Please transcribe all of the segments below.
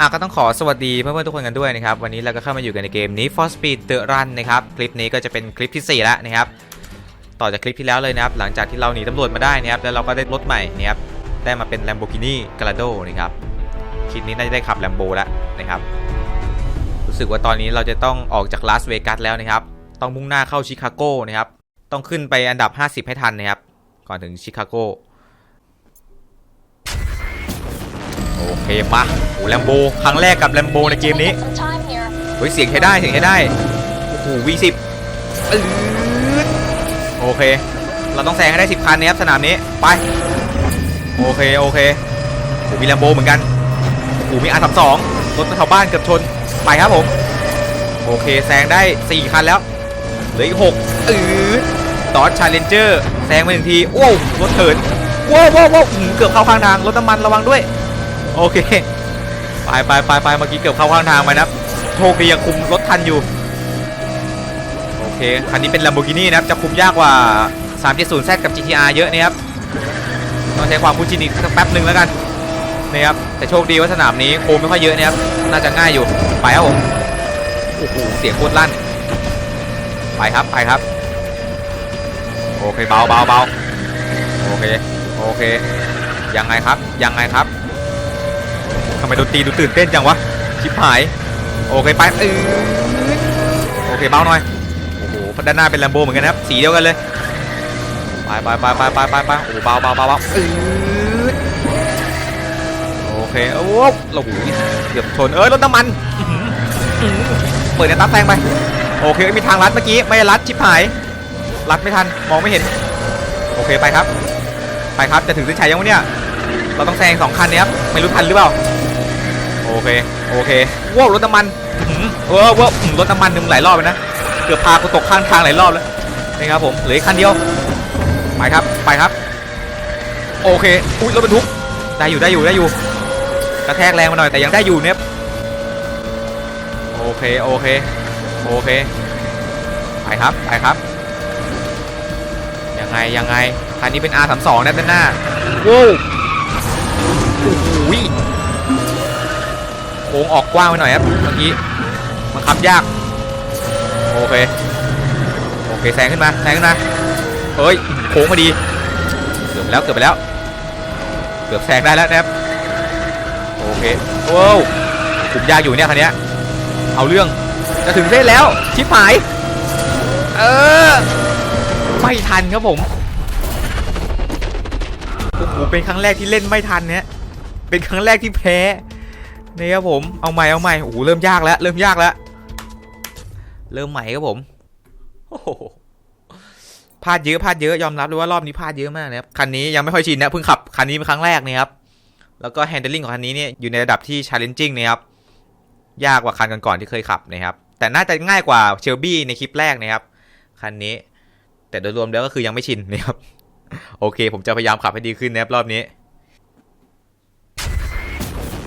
อะก็ต้องขอสวัสดีเพื่อนๆทุกคนกันด้วยนะครับ วันนี้เราก็เข้ามาอยู่กันในเกมนี้ For Speed The Run นะครับ คลิปนี้ก็จะเป็นคลิปที่ 4 แล้วนะครับ ต่อจากคลิปที่แล้วเลยนะครับ หลังจากที่เราหนีตำรวจมาได้นะครับ แล้วเราก็ได้รถใหม่นะครับ ได้มาเป็น Lamborghini Gallardo นะครับ คลิปนี้น่าจะได้ขับ Lambo แล้วนะครับ รู้สึกว่าตอนนี้เราจะต้องออกจากลาสเวกัสแล้วนะครับ ต้องมุ่งหน้าเข้าชิคาโกนะครับ ต้องขึ้นไปอันดับ 50 ให้ทันนะครับ ก่อนถึงชิคาโก เคมาโอ้แลมโบครั้งแรกกับแลมโบในเกมนี้เฮ้ยเสียงใช้ได้เสียงใช้ได้โอ้โหวีสิบโอเค เราต้องแซงให้ได้10คันนะครับสนามนี้ไปโอเคโอเคโอ้มีแลมโบเหมือนกันโอ้มีอาร์สามสองรถชาวบ้านเกือบชนไปครับผมโอเคแซงได้4คันแล้วเหลืออีก6อืดดอทชาเลนเจอร์แซงไปหนึ่งทีโอ้รถเถินว้าวว้าวว้าวอื้อหือเกือบเข้าข้างทางรถน้ำมันระวังด้วย โอเค ไปไปไปไปเมื่อกี้เกือบเข้าข้างทางไปนะโชคดียังคุมรถทันอยู่ โอเค คันนี้เป็น Lamborghini นะครับจะคุมยากกว่า 370Z กับ GTR เยอะนะครับต้องใช้ความคุ้นชินอีกสักแป๊บหนึ่งแล้วกันนะครับแต่โชคดีว่าสนามนี้โค้งไม่ค่อยเยอะนะครับน่าจะง่ายอยู่ไปครับผมโอ้โหเสียงโคตรลั่น ไปครับไปครับ โอเคเบาเบาเบาโอเคโอเคยังไงครับยังไงครับ ทำไมดนตรีดูตื่นเต้นจังวะชิบหาย โอเคไปเออโอเคเบาหน่อย โอ้โหด้านหน้าเป็นแลมโบเหมือนกันนะครับ สีเดียวกันเลย ไปไปไปไปไปไปไปโอ้โหเบาเบาเบาเบาเออโอเคโอ้โหโอ้โหเกือบชน เอ้ยรถน้ำมัน เปิดในตับแซงไป โอเคมีทางลัดเมื่อกี้ ไม่ลัดชิบหาย ลัดไม่ทัน มองไม่เห็น โอเคไปครับ ไปครับ จะถึงเส้นชัยยังวะเนี่ย เราต้องแซงสองคันเนี้ครับไม่รู้ทันหรือเปล่าโอเคโอเคว้าวรถน้ำมันอื้อหือเออว้าวรถน้ำมันหนึ่งหลายรอบเลยนะเกือบพากูตกข้างทางหลายรอบแล้วนี่ครับผมเหลือคันเดียวไปครับไปครับ โอเคอุ้ยรถบรรทุกได้อยู่ได้อยู่ได้อยู่กระแทกแรงมาหน่อยแต่ยังได้อยู่เนี่ยโอเคโอเคโอเคไปครับไปครับยังไงยังไงคันนี้เป็น R32 นะด้านหน้าว้าว ค้งออกกว้างไปหน่อยครับเมื่อกี้มันขับยาก โอเค โอเคแซงขึ้นมาแซงขึ้นมาเฮ้ยโค้งพอดี เกือบแล้วเกือบไปแล้ว เกือบแซงได้แล้วนะครับโอเคว้าวขุมยากอยู่เนี่ยคันนี้เอาเรื่องจะถึงเส้นแล้วชิบหาย เออ ไม่ทันครับผมโอ้โหเป็นครั้งแรกที่เล่นไม่ทันเนี่ยเป็นครั้งแรกที่แพ้ นี่ครับผมเอาใหม่เอาใหม่โอ้โหเริ่มยากแล้วเริ่มยากแล้วเริ่มใหม่ครับผมโอ้โหพลาดเยอะพลาดเยอะยอมรับเลยว่ารอบนี้พลาดเยอะมากนะครับคันนี้ยังไม่ค่อยชินนะเพิ่งขับคันนี้เป็นครั้งแรกเนี่ยครับแล้วก็ handling ของคันนี้เนี่ยอยู่ในระดับที่ challenging นะครับยากกว่าคันก่อนๆที่เคยขับนะครับแต่น่าจะง่ายกว่าเชลบี้ในคลิปแรกนะครับคันนี้ แต่โดยรวมแล้วก็คือยังไม่ชินนะครับโอเค ผมจะพยายามขับให้ดีขึ้นนะครับรอบนี้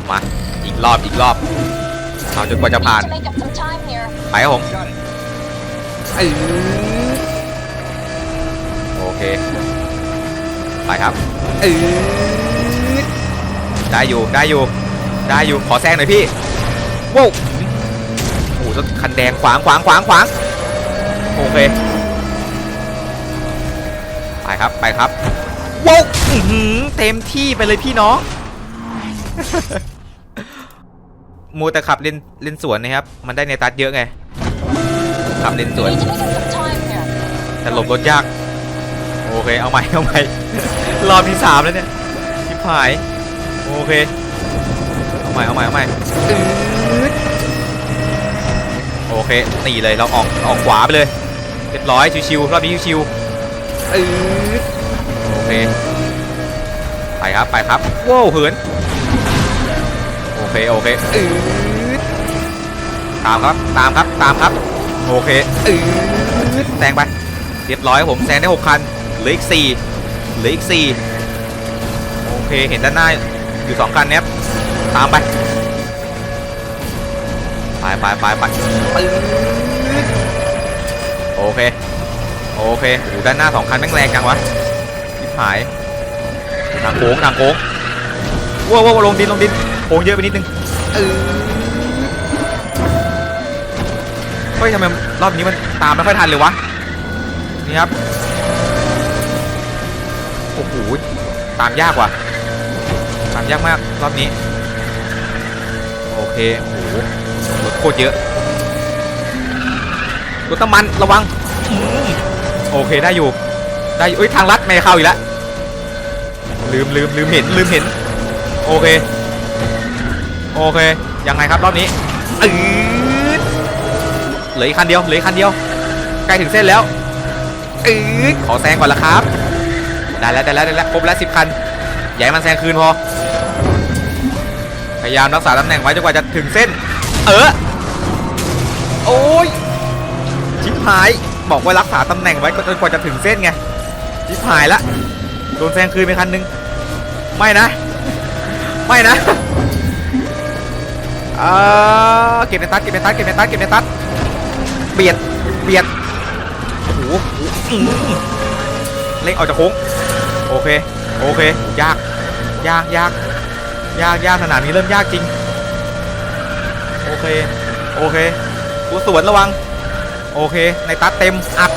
มา รอบอีกรอบเอาจนกว่าจะผ่านไปครับผมเอ้โอเค ไปครับเอ้ยได้อยู่ ได้อยู่ ได้อยู่ ขอแซงหน่อยพี่ว้าวโอ้โหรถคันแดงขวางขวางขวางขวาง โอเค ไปครับ ไปครับว้าวอื้อหือเต็มที่ไปเลยพี่น้อง มูแต่ขับเลนเลนสวนนะครับ มันได้ในตัดเยอะไง ขับเลนสวน แต่หลบรถยาก โอเค เอาใหม่เอาใหม่ รอบที่สามแล้วเนี่ยชิบหาย โอเค เอาใหม่เอาใหม่เอาใหม่โอเคนี่เลยเราออกออกขวาไปเลยเรียบร้อยชิวๆรอบนี้ชิวๆโอเค ไปครับ ไปครับว้าวเหิน เคโอเคอื้อตามครับตามครับตามครับโอเคอื้อแซงไปเรียบร้อยผมแซงได้ 6 คันเหลืออีก4เหลืออีก4โอเคเห็นด้านหน้าอยู่ 2 คันเนี้ยตามไปไปไปไปไปปึ๊ดโอเคโอเคโอ้โหด้านหน้า 2 คันแม่งแรงจังวะชิบหายทางโค้งทางโค้งว้าวว้าวลงดินลงดิน ค้งเยอะไปนิดนึงเออเฮ้ยทำไมรอบนี้มันตามไม่ค่อยทันเลยวะนี่ครับโอ้โหตามยากว่ะตามยากมากรอบนี้ โอเคโอ้โหรถโคตรเยอะรถน้ำมันระวังอืมโอเคได้อยู่ได้อยู่เอ้ยทางลัดไม่เข้าอีกแล้วลืมลืมลืมเห็นลืมเห็นโอเค โอเค ยังไงครับรอบนี้อืดเหลืออีกคันเดียว เหลืออีกคันเดียว ใกล้ถึงเส้นแล้วอืดขอแซงก่อนละครับ ได้แล้วได้แล้วได้แล้วครบแล้วสิบคัน อย่าให้มันแซงคืนพอ พยายามรักษาตำแหน่งไว้จนกว่าจะถึงเส้น เออ โอ้ย ชิบหาย บอกว่ารักษาตำแหน่งไว้จนกว่าจะถึงเส้นไง ชิบหายละ โดนแซงคืนไปคันหนึง ไม่นะ ไม่นะ เออเก็บในตัดเก็บในตัดเก็บในตัดเก็บในตัดเบียดเบียดโอ้โหเล็กออกจากโค้งโอเคโอเคยากยากยากยากยากขนาดนี้เริ่มยากจริงโอเคโอเคกูสวนระวังโอเคในตัดเต็มอัด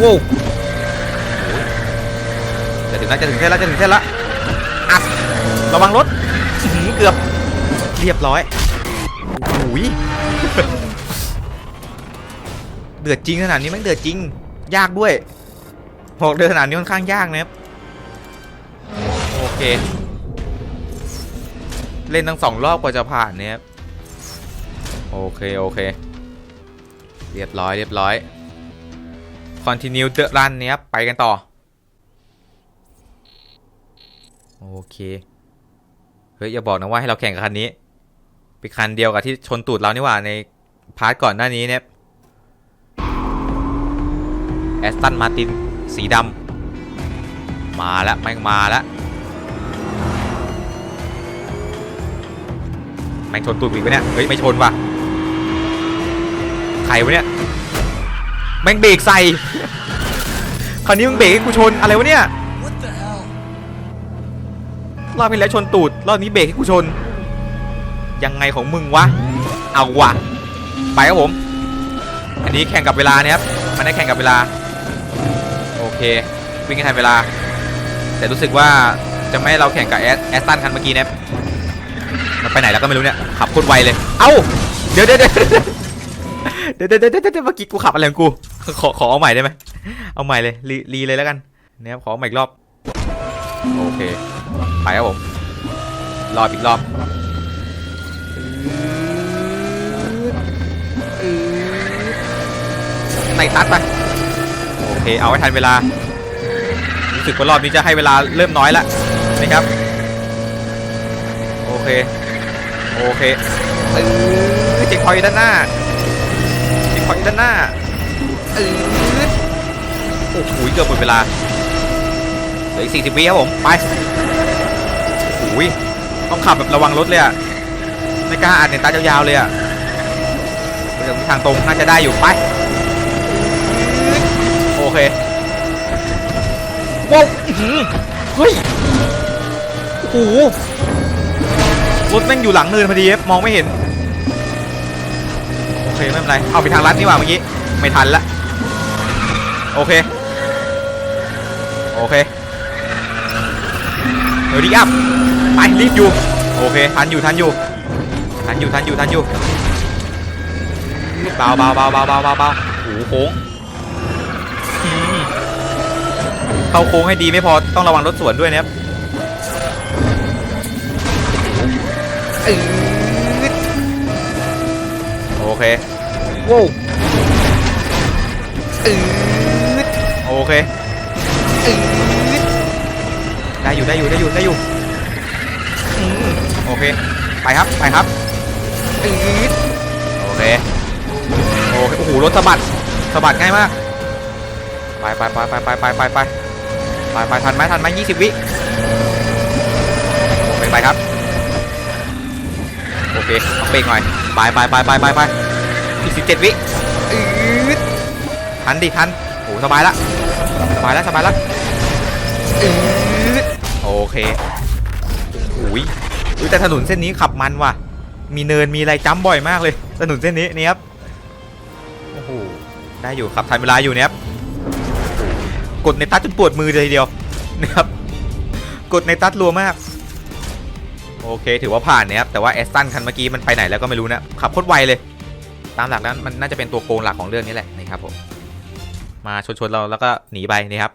ว้าวจะถึงแล้วจะถึงเส้นแล้วจะถึงเส้นแล้วอัดระวังรถเกือบ เรียบร้อยโอ้ยเดือดจริงขนาดนี้แม่งเดือดจริง ยากด้วยบอกเดือดขนาดนี้ค่อนข้างยากนะครับ โอเค เล่นทั้งสองรอบกว่าจะผ่านเนี่ยครับโอเคโอเค เรียบร้อยเรียบร้อย continue the run เนี่ยไปกันต่อ โอเค เฮ้ย อย่าบอกนะว่าให้เราแข่งกับคันนี้ เป็นคันเดียวกับที่ชนตูดเรานี่หว่าในพาร์ทก่อนหน้านี้เนี่ยแอสตันมาตินสีดำมาแล้วแม่งมาแล้วแม่งชนตูดอีกปะเนี่ยเฮ้ยไม่ชนว่ะใครวะเนี่ยแม่งเบรกใส่คราวนี้มึงเบรกให้กูชนอะไรวะเนี่ยรอบที่แล้วชนตูดรอบนี้เบรกให้กูชน ยังไงของมึงวะ เอาวะไปครับผม อันนี้แข่งกับเวลาเนี่ยครับ มันได้แข่งกับเวลา โอเค วิ่งให้ทันเวลา แต่รู้สึกว่าจะไม่เราแข่งกับแอสแอสตันคันเมื่อกี้นะมันไปไหนแล้วก็ไม่รู้เนี่ย ขับโคตรไวเลย เอ้า เดี๋ยวเดี๋ยวเดี๋ยวเดี๋ยวเดี๋ยวเดี๋ยวเมื่อกี้กูขับอะไรของกู ขอขอเอาใหม่ได้ไหม เอาใหม่เลยรีรีเลยแล้วกันเนี่ยขอใหม่อีกรอบ โอเค ไปครับผม รอบอีกรอบ ในตัดไปโอเค เอาให้ทันเวลา รู้สึกว่ารอบนี้จะให้เวลาเริ่มน้อยแล้วนะครับ โอเค โอเคเออเจ็คพอยด้านหน้าเจ็คพอยด้านหน้าเออโอ้โหเกือบหมดเวลาเหลืออีกสี่สิบวิครับผม ไปโอ้ยต้องขับแบบระวังรถเลยอะ ไม่กล้าอ่านเนตตายาวๆเลยอะเดี๋ยวทางตรงน่าจะได้อยู่ไปโอเคว้าวเฮ้ยโอ้โหรถแม่งอยู่หลังเนินพอดีครับมองไม่เห็นโอเคไม่เป็นไรเอาไปทางลัดนี่ว่าเมื่อกี้ไม่ทันละโอเคโอเคเฮอร์ดี้อัพไปรีบอยู่โอเคทันอยู่ทันอยู่ ทันอยู่ทันอยู่ทันอยู่เบาเบาเบาเบาเบาเบาเบาโอ้โหโค้งอืมเข้าโค้งให้ดีไม่พอต้องระวังรถสวนด้วยนะครับอืดโอเคว้าวอืดโอเคอืดได้อยู่ได้อยู่ได้อยู่ได้อยู่อืมโอเคไปครับไปครับ อืดโอเคโอเคโอ้โหรถสะบัดสะบัดง่ายมากไปไปไปไปไปไปไปไปไปไปทันไหมทันไหมยี่สิบวิโอเคไปครับโอเคต้องเบรกหน่อยไปไปไปไปไปไปอีกสิบเจ็ดวิอืดทันดิทันโอ้สบายละสบายละสบายละอืดโอเคอุ้ยอุ๊ยแต่ถนนเส้นนี้ขับมันว่ะ มีเนินมีอะไรจ้ำบ่อยมากเลยถนนเส้นนี้นี่ครับโอ้โหได้อยู่ขับทันเวลาอยู่เนี่ยครับกดในตัดจนปวดมือเลยทีเดียวนะครับกดในตัดรัวมากโอเค ถือว่าผ่านเนี่ยครับแต่ว่าแอสตันคันเมื่อกี้มันไปไหนแล้วก็ไม่รู้นะขับโคตรไวเลย ตามหลักแล้วมันน่าจะเป็นตัวโกงหลักของเรื่องนี้แหละนะครับผมมาชนๆเราแล้วก็หนีไปนะครับ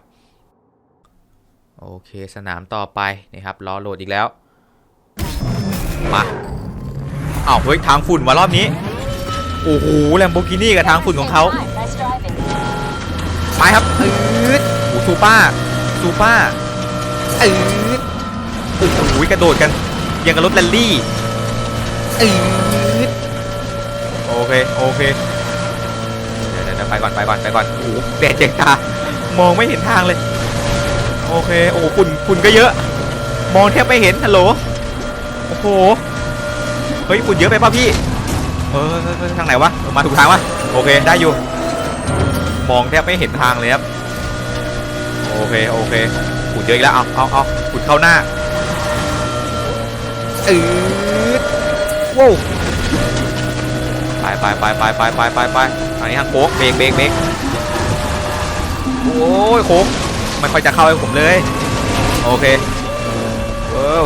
โอเคสนามต่อไปนะครับรอโหลดอีกแล้วมา อ้าวเฮ้ยทางฝุ่นมารอบนี้ โอ้โหแลมโบกินี่กับทางฝุ่นของเขาไปครับอืดโอ้ซูป้าซูป้าอืดโอ้โหกระโดดกันยังกับรถแรลลี่อืดโอเคโอเคเดี๋ยวเดี๋ยวไปก่อนไปก่อนไปก่อนโอ้โหแดดเจ็กตามองไม่เห็นทางเลย โอเคโอ้ฝุ่นฝุ่นก็เยอะ มองแทบไม่เห็นฮัลโหลโอ้โห เฮ้ยฝุ่นเยอะไปป่ะพี่เออเออเออทางไหนวะเออมาถูกทางวะโอเคได้อยู่ มองแทบไม่เห็นทางเลยครับโอเคโอเคขุดเยอะอีกแล้วเอาเอาเอาขุดเข้าหน้าอืดว้าวไปไปไปไปไปไปไปไปอันนี้ทางโค้งเบรกเบรกเบรกโอ้ยโค้งไม่ค่อยจะเข้าให้ผมเลย โอเคว้าว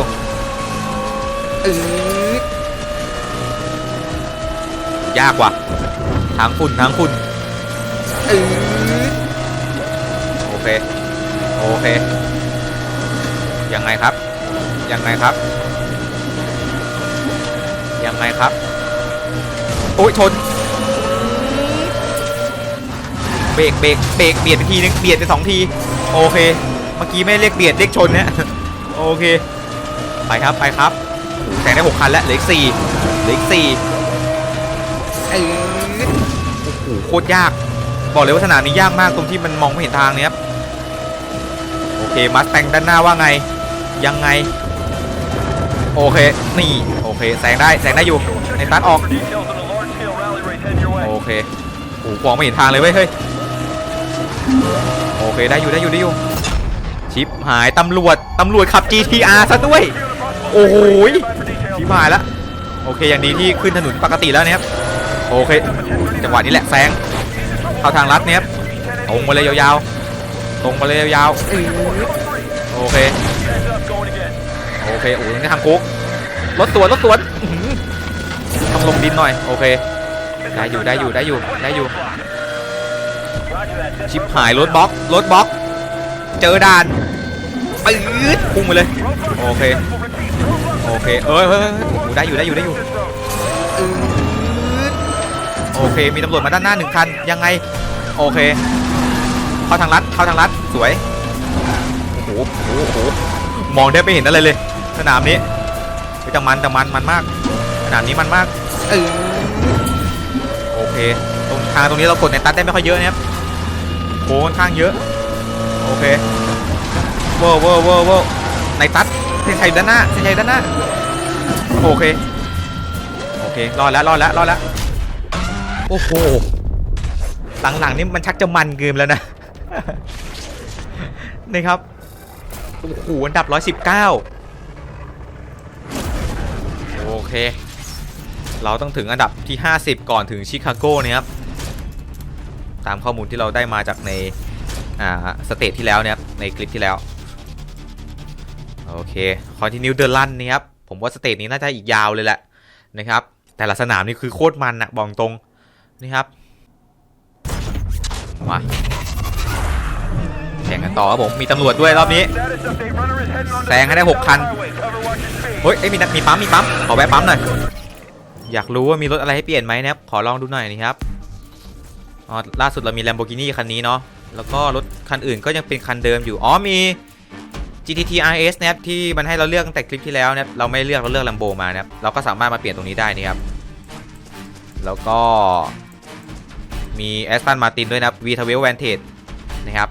ยากว่ะทางฝุ่นทางฝุ่นอืดโอเค โอเค ยังไงครับ ยังไงครับ ยังไงครับ โอ้ยชน เบรกเบรกเบรกเบียดไปทีนึงเบียดไปสองที โอเค เมื่อกี้ไม่เรียกเบียดเรียกชนเนี่ยโอเค ไปครับ ไปครับโอ้โหแซงได้หกคันแล้วเหลืออีกสี่เหลืออีกสี่ อืดโอ้โหโคตรยาก บอกเลยว่าสนามนี้ยากมากตรงที่มันมองไม่เห็นทางเนี่ยโอเคมัสแตงด้านหน้าว่าไง ยังไง โอเค นี่ โอเคแซงได้แซงได้อยู่ในตัดออก โอเคโอ้โหมองไม่เห็นทางเลยเว้ยเฮ้ยโอเคได้อยู่ได้อยู่ได้อยู่ชิปหายตำรวจตำรวจขับ GTR ซะด้วย โอ้โหชิปหายแล้วโอเคอย่างดีที่ขึ้นถนนปกติแล้วเนี่ยครับ โอเค จังหวะนี้แหละแซงเข้าทางลัดเนี่ยตรงมาเลยยาวๆ ตรงมาเลยยาวๆ โอเค โอเค โอ้โหนี่ทางโค้งรถสวนรถสวนต้องลงดินหน่อย โอเค ได้อยู่ได้อยู่ได้อยู่ได้อยู่ ชิปหายรถบล็อกรถบล็อก เจอด่านปื๊ดพุ่งไปเลย โอเค โอเค เอ้ยเฮ้ยเฮ้ยโอ้โหได้อยู่ได้อยู่ได้อยู่ โอเค มีตำรวจมาด้านหน้าหนึ่งคัน ยังไง โอเค เข้าทางลัด เข้าทางลัด สวย โอ้โห โอ้โห มองได้ไม่เห็นอะไรเลย สนามนี้เฮ้ยแต่มันแต่มัน มันมาก สนามนี้มันมาก เออโอเค ตรงทางตรงนี้เรากดในตัดได้ไม่ค่อยเยอะนะครับโค้ค่อนข้างเยอะ โอเคเวอร์เวอร์เวอร์เวอร์ในตัดเส้นชัยด้านหน้าเส้นชัยด้านหน้า โอเค โอเค รอดแล้ว รอดแล้ว รอดแล้ว โอ้โห หลังๆนี่มันชักจะมันเกินแล้วนะ นี่ครับ โอ้โห อันดับ 119 โอเค เราต้องถึงอันดับที่ 50 ก่อนถึงชิคาโกเนี่ยครับ ตามข้อมูลที่เราได้มาจากในอ่าสเตทที่แล้วเนี่ยในคลิปที่แล้ว โอเค continue the run นี่ครับ ผมว่าสเตทนี้น่าจะอีกยาวเลยแหละนะครับ แต่ละสนามนี่คือโคตรมันนะบอกตรง นี่ครับมาแข่งกันต่อครับผมมีตำรวจด้วยรอบนี้แซงให้ได้หกคัน เฮ้ยเอ้มีมีปั๊มมีปั๊มขอแวะปั๊มหน่อยอยากรู้ว่ามีรถอะไรให้เปลี่ยนไหมนะครับขอลองดูหน่อยนี่ครับอ๋อล่าสุดเรามี Lamborghini คันนี้เนาะแล้วก็รถคันอื่นก็ยังเป็นคันเดิมอยู่อ๋อมี GTT RS นะครับที่มันให้เราเลือกตั้งแต่คลิปที่แล้วนะครับเราไม่เลือกเราเลือก Lambo มานะครับเราก็สามารถมาเปลี่ยนตรงนี้ได้นี่ครับแล้วก็ มี Aston Martin ด้วยนะครับ V12 Vantage นะครับ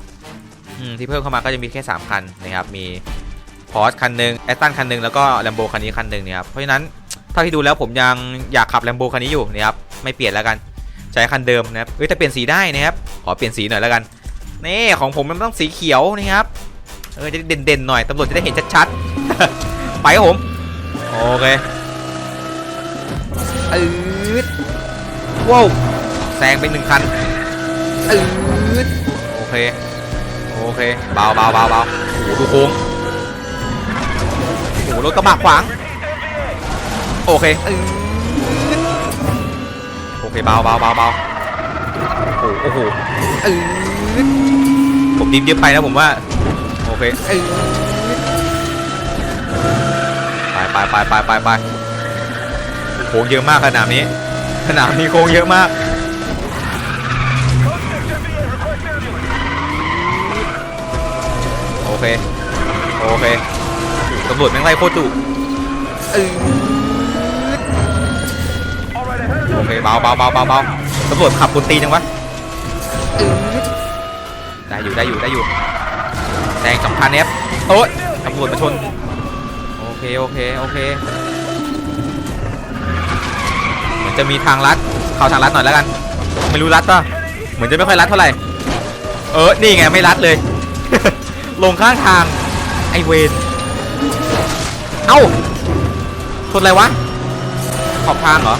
ที่เพิ่มเข้ามาก็จะมีแค่ 3 คันนะครับ มีพอร์ชคันหนึ่งแอสตันคันหนึ่งแล้วก็แลมโบคันนี้คันหนึ่งเนี่ยครับ เพราะฉะนั้นเท่าที่ดูแล้วผมยังอยากขับแลมโบคันนี้อยู่นะครับ ไม่เปลี่ยนแล้วกัน ใช้คันเดิมนะครับเอ้ยแต่เปลี่ยนสีได้นะครับ ขอเปลี่ยนสีหน่อยแล้วกัน นี่ของผมมันต้องสีเขียวนะครับ เออจะเด่นๆหน่อยตำรวจจะได้เห็นชัดๆ ไปครับผม โอเคอืดว้าว แซงไปหนึ่งคันอืดโอเค โอเค เบาเบาเบาเบาโอ้โหดูโค้งโอ้โหรถกระบะขวาง โอเคอืดโอเค เบาเบาเบาเบาโอ้โหโอ้โหอืดผมดิฟเยอะไปนะผมว่า โอเคอืดไปไปไปไปไปไปโค้งเยอะมากขนาดนี้ ขนาดนี้โค้งเยอะมาก เค โอเคตำรวจแม่งไล่โคตรดุโอเคเบาเบาเบาเบาเบาตำรวจขับคนตีจังวะได้อยู่ได้อยู่ได้อยู่แซงสองพันเอฟโอ๊ยตำรวจมาชน โอเคโอเคโอเคเหมือนจะมีทางลัด เข้าทางลัดหน่อยแล้วกัน ไม่รู้ลัดป่ะเหมือนจะไม่ค่อยลัดเท่าไหร่ เออ นี่ไงไม่ลัดเลย ลงข้างทาง ไอเวนเอ้าชนอะไรวะ ขอบทางเหรอ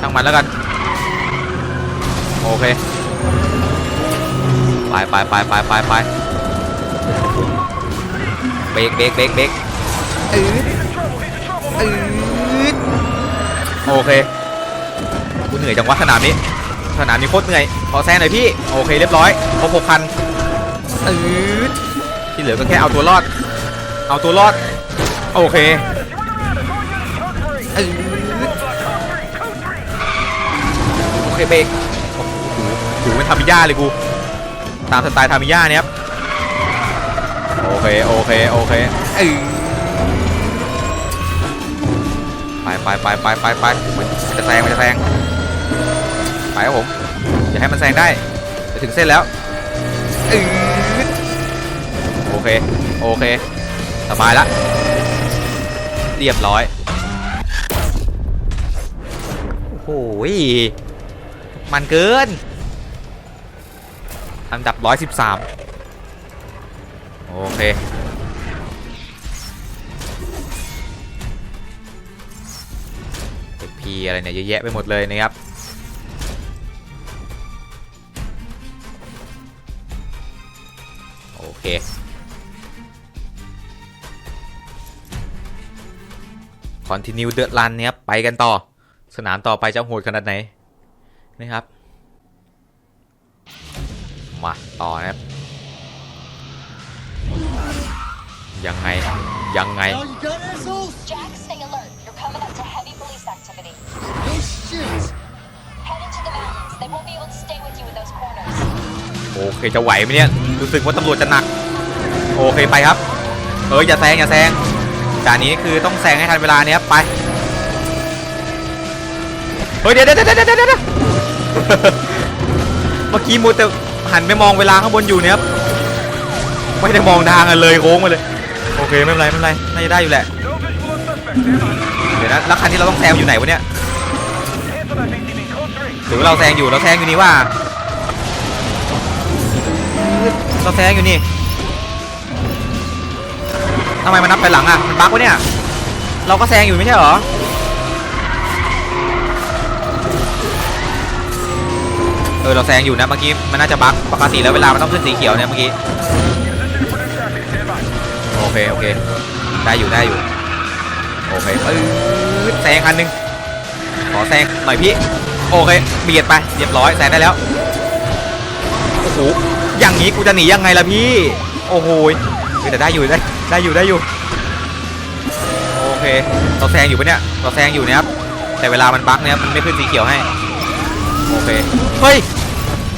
ช่างมันแล้วกัน โอเค ไปไปไปไปไปไปเบรกเบรกเบรกเบรกอืดอืดโอเคกูเหนื่อยจังวะสนามนี้สนามนี้โคตรเหนื่อย ขอแซงหน่อยพี่ โอเคเรียบร้อยครบหกพัน อืดที่เหลือก็แค่เอาตัวรอด เอาตัวรอด โอเคอืดโอเคเบรกโอ้โหถูเป็นทามิย่าเลยกู ตามสไตล์ทามิย่าเนี่ยครับ โอเค โอเค โอเคอือไปไปไปไปไปไปมันจะแซงมันจะแซงไปครับผมอย่าให้มันแซงได้จะถึงเส้นแล้วอือ เค โอเค สบายละ เรียบร้อย โอ้โหยมันเกิน อันดับ 113 โอเค พีอะไรเนี่ยเยอะแยะไปหมดเลยนะครับโอเค continue เดือดรันเนี่ยครับไปกันต่อ สนามต่อไปจะโหดขนาดไหนนะครับ มาต่อนะครับ ยังไง ยังไง All you got, assholes? Jack, stay alert. You're coming up to heavy police activity. No shit. Head into the mountains. They won't be able to stay with you in those corners. โอเคจะไหวไหมเนี่ย รู้สึกว่าตำรวจจะหนัก โอเคไปครับ เอออย่าแซงอย่าแซง ด่านนี้คือต้องแซงให้ทันเวลาเนี้ยไป เฮ้ยเดี๋ยวเดี๋ยวเดี๋ยวเดี๋ยวเมื่อกี้มูแต่หันไปมองเวลาข้างบนอยู่เนี่ยไม่ได้มองทางกันเลยโค้งมาเลย โอเคไม่เป็นไรไม่เป็นไรน่าจะได้อยู่แหละ เดี๋ยวนะแล้วคันที่เราต้องแซงอยู่ไหนวะเนี่ยหรือเราแซงอยู่เราแซงอยู่นี่ว่า เราแซงอยู่นี่ ทำไมมันนับไปหลังอะ มันบั๊กวะเนี่ย เราก็แซงอยู่ไม่ใช่เหรอ เออเราแซงอยู่นะเมื่อกี้ มันน่าจะบั๊กปกติแล้วเวลามันต้องขึ้นสีเขียวเนี่ยเมื่อกี้ โอเคโอเค ได้อยู่ได้อยู่ โอเคปื๊ดแซงคันหนึ่งขอแซงหน่อยพี่ โอเคเบียดไปเรียบร้อยแซงได้แล้ว โอ้โห อย่างนี้กูจะหนียังไงล่ะพี่ โอ้โห ฮ้ยแต่ได้อยู่ได้ได้อยู่ได้อยู่โอเคเราแซงอยู่ปะเนี่ยเราแซงอยู่นะครับแต่เวลามันบั๊กเนี่ยมันไม่ขึ้นสีเขียวให้โอเคเฮ้ย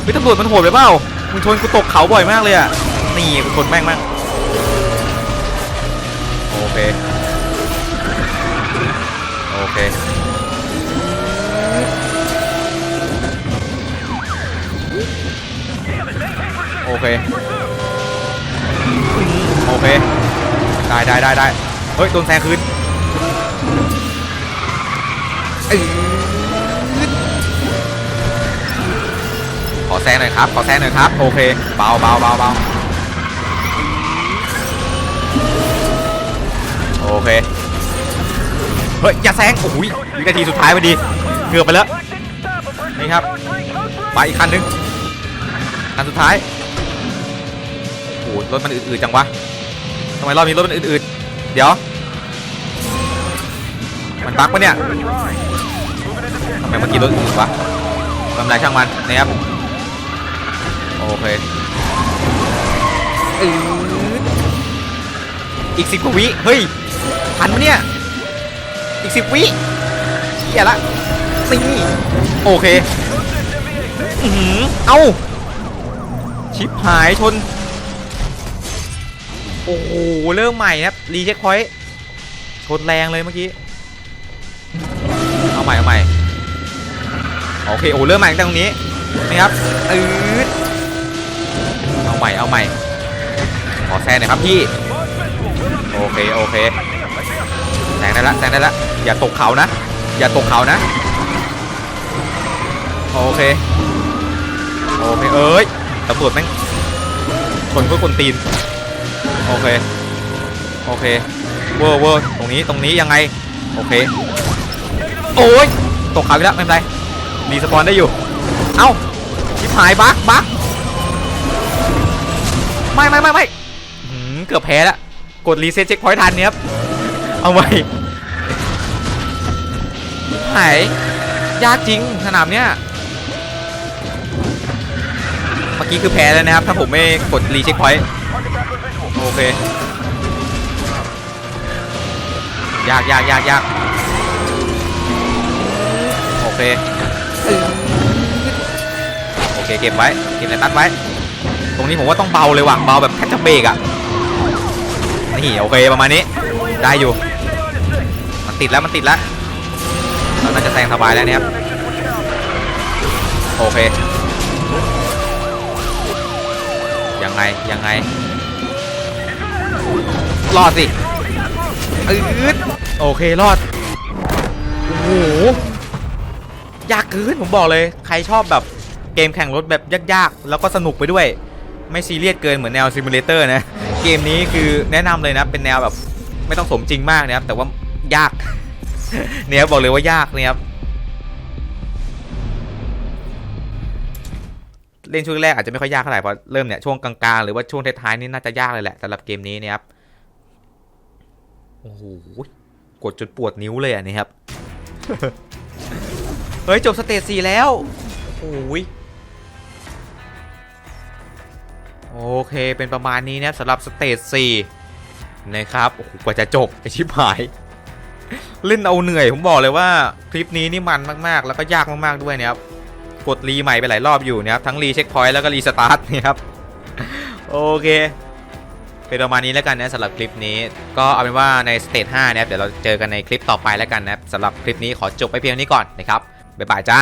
พี่ตำรวจมันโหดไปเปล่ามึงชนกูตกเขาบ่อยมากเลยอะนี่กูชนแม่งมากโอเคโอเคโอเค เค ได้ได้ได้ได้เฮ้ยโดนแซงคืนอขอแซงหน่อยครับ ขอแซงหน่อยครับ โอเคเบาเบาเบาเบาโอเค เฮ้ย อย่าแซง โอ้โหวินาทีสุดท้ายพอดี เกือบไปแล้ว นี่ครับ ไปอีกคันหนึง คันสุดท้าย โอ้โหรถมันอืดๆจังวะ ทำไมรอบนี้รถมันอืดๆเดี๋ยว มันบั๊กปะเนี่ยทำไมเมื่อกี้รถอืดวะทำไรช่างมันนะครับโอเคอืดอีกสิบกว่าวิเฮ้ยทันปะเนี่ยอีกสิบวิเหี้ยละนี่โอเคอือหือเอ้า ชิปหายชน โอ้โหเริ่มใหม่ครับรีเช็คพอยต์ชนแรงเลยเมื่อกี้เอาใหม่เอาใหม่โอเคโอ้เริ่มใหม่ตั้งแต่ตรงนี้นะครับอืดเอาใหม่เอาใหม่ขอแซงหน่อยครับพี่โอเคโอเคแซงได้ละแซงได้ละอย่าตกเขานะ อย่าตกเขานะโอเคโอเคเอ้ยตำรวจแม่งชนเพื่อคนตีน โอเค โอเค เวอร์เวอร์ตรงนี้ ตรงนี้ยังไง โอเค โอ้ย ตกขาอีกแล้วไม่เป็นไร รีสปอนได้อยู่ เอ้า ชิบหายบั๊กบั๊กไม่ไม่ไม่ไม่เกือบแพ้แล้ว กดรีเซ็ตเช็คพอยต์ทันเนี่ยครับ เอาไว้หายยากจริงสนามเนี้ยเมื่อกี้คือแพ้แล้วนะครับ ถ้าผมไม่กดรีเช็คพอยต์ โอเค ยากยากยากยากโอเค โอเคเก็บไว้เก็บในตัดไว้ ตรงนี้ผมว่าต้องเบาเลยว่ะเบาแบบแทบจะเบรกอะ นี่โอเคประมาณนี้ ได้อยู่ มันติดแล้วมันติดแล้วเราน่าจะแซงสบายแล้วเนี่ยครับ โอเค ยังไงยังไง รอดสิอืดโอเครอด โอ้โห ยากเกินผมบอกเลย ใครชอบแบบเกมแข่งรถแบบยากๆ แล้วก็สนุกไปด้วย ไม่ซีเรียสเกินเหมือนแนวซิมูเลเตอร์นะ เกมนี้คือแนะนำเลยนะ เป็นแนวแบบไม่ต้องสมจริงมากนะครับ แต่ว่ายาก เนี่ยบอกเลยว่ายากนี่ยครับ เล่นช่วงแรกอาจจะไม่ค่อยยากเท่าไหร่เพราะเริ่มเนี่ยช่วงกลางๆ หรือว่าช่วงท้ายๆนี่น่าจะยากเลยแหละสำหรับเกมนี้เนี่ยครับโอ้โหกดจนปวดนิ้วเลยอะนี่ครับเฮ้ยจบสเตจสี่แล้วโอ้ยโอเคเป็นประมาณนี้นะครับสำหรับสเตจสี่นะครับโอ้โหกว่าจะจบไอชิบหายเล่นเอาเหนื่อยผมบอกเลยว่าคลิปนี้นี่มันมากๆ แล้วก็ยากมากๆด้วยนะครับ กดรีใหม่ไปหลายรอบอยู่นะครับทั้งรีเช็คพอยต์แล้วก็รีสตาร์ทนะครับโอเคเป็นประมาณนี้แล้วกันนะสำหรับคลิปนี้ ก็เอาเป็นว่าในสเตจ5นะครับเดี๋ยวเราเจอกันในคลิปต่อไปแล้วกันนะครับสำหรับคลิปนี้ขอจบไปเพียงนี้ก่อนนะครับบ๊ายบายจ้า